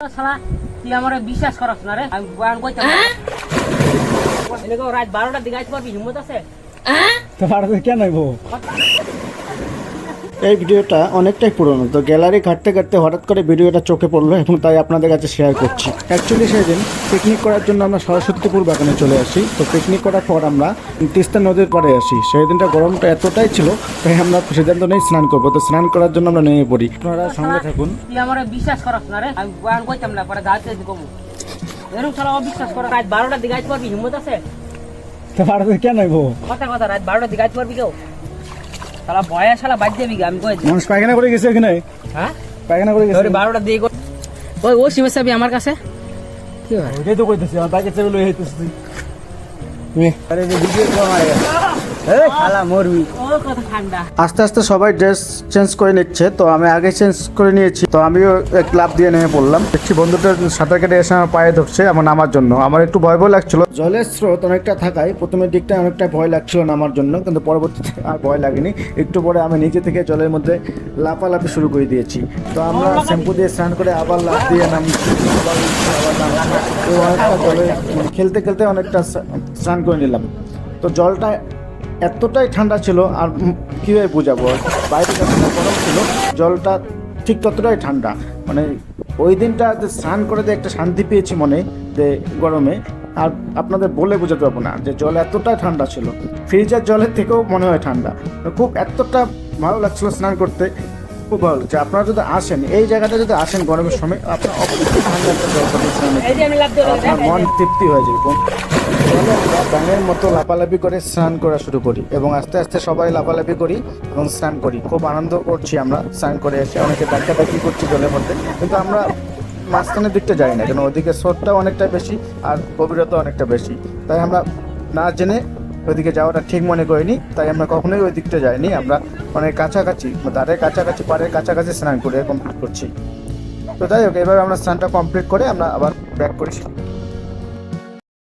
শালা তুই আমার বিশ্বাস করস না রে। আমি বয়ান এনেকে রাত বারোটার দিকে আইতে পারবি হিম্মত আছে? তো কেন আইবো? এই ভিডিওটা অনেকটাই পুরনো। তো গ্যালারি ঘাটতে ঘাটতে হঠাৎ করে ভিডিওটা চোখে পড়ল এবং তাই আপনাদের কাছে শেয়ার করছি। অ্যাকচুয়ালি সেদিন পিকনিক করার জন্য আমরা সরস্বতীপুর বাগানে চলে আসি। তো পিকনিক করার পর আমরা তিস্তা নদীর পাড়ে আসি। সেই দিনটা গরমটা এতটাই ছিল তাই আমরা সিদ্ধান্ত নেই স্নান করব। তো স্নান করার জন্য আমরা নেমে পড়ি। আপনারা সঙ্গে থাকুন। আমার বিশ্বাস করস না রে আমি কইতাম না পরে গাছ দিতে এরকম শালা অবিশ্বাস করে রাত বারোটার দিকে আইতে পারবি হিম্মত আছে? তো কেন কথা কথা রাত বারোটার দিকে আইতে পারবি কেউ? শালা বয়া শালা বাদ দিবি আমি কই মানুষ পায়খানা করে গেছে এখানে? হ্যাঁ? পায়খানা করে গেছে ওরে বারোটার দিকে কর- ওই ও সিমের চাবি আমার কাছে? কি হয় ওইটাই তো কইতেছি আমার বাইকে চেপে লই হইতেছি। তুমি আরে ভিডিও তো আস্তে আস্তে সবাই ড্রেস চেঞ্জ করে নিচ্ছে তো আমি আগে চেঞ্জ করে নিয়েছি তো আমিও এক ক্লাব দিয়ে নেমে পড়লাম। দেখছি বন্ধুটা সাঁতার কেটে এসে আমার পায়ে ধরছে আমার নামার জন্য। আমার একটু ভয় ভয় লাগছিল। জলের স্রোত অনেকটা থাকায় প্রথমের দিকটা অনেকটা ভয় লাগছিল নামার জন্য কিন্তু পরবর্তীতে আর ভয় লাগেনি। একটু পরে আমি নিজে থেকে জলের মধ্যে লাফালাফি শুরু করে দিয়েছি। তো আমরা শ্যাম্পু দিয়ে স্নান করে আবার লাফ দিয়ে আবার তো অনেকটা জলে মানে খেলতে খেলতে অনেকটা স্নান করে নিলাম। তো জলটা এতটাই ঠান্ডা ছিল আর কীভাবে বোঝাবো? বাইরে যতটা গরম ছিল, জলটা ঠিক ততটাই ঠান্ডা। মানে ওই দিনটা যে স্নান করে যে একটা শান্তি পেয়েছি মনে, যে গরমে, আর আপনাদের বলে বোঝাতে পারব না যে জল এতটাই ঠান্ডা ছিল। ফ্রিজের জলের থেকেও মনে হয় ঠান্ডা। খুব এতটা ভালো লাগছিল স্নান করতে। খুব ভালো লাগছে আপনারা যদি আসেন এই জায়গাটা যদি আসেন গরমের সময় আপনার অবশ্যই ঠান্ডা একটা জল যে আপনার মন তৃপ্তি হয়ে যাবে চলো আমরা ব্যাঙের মতো লাফালাফি করে স্নান করা শুরু করি এবং আস্তে আস্তে সবাই লাফালাফি করি এবং স্নান করি। খুব আনন্দ করছি আমরা স্নান করে এসে। অনেকে ডাক্তারি করছি জলের মধ্যে। কিন্তু আমরা মাঝখানের দিকটা যাই না কেন ওদিকে স্রোতটা অনেকটা বেশি আর গভীরতা অনেকটা বেশি। তাই আমরা না জেনে ওইদিকে যাওয়াটা ঠিক মনে করিনি, তাই আমরা কখনোই ওই দিকটা যাইনি। আমরা অনেক কাছাকাছি দাঁড়ের কাছাকাছি, পাড়ের কাছাকাছি স্নান করে কমপ্লিট করছি। তো যাই হোক, এবার আমরা স্নানটা কমপ্লিট করে আমরা আবার ব্যাক করি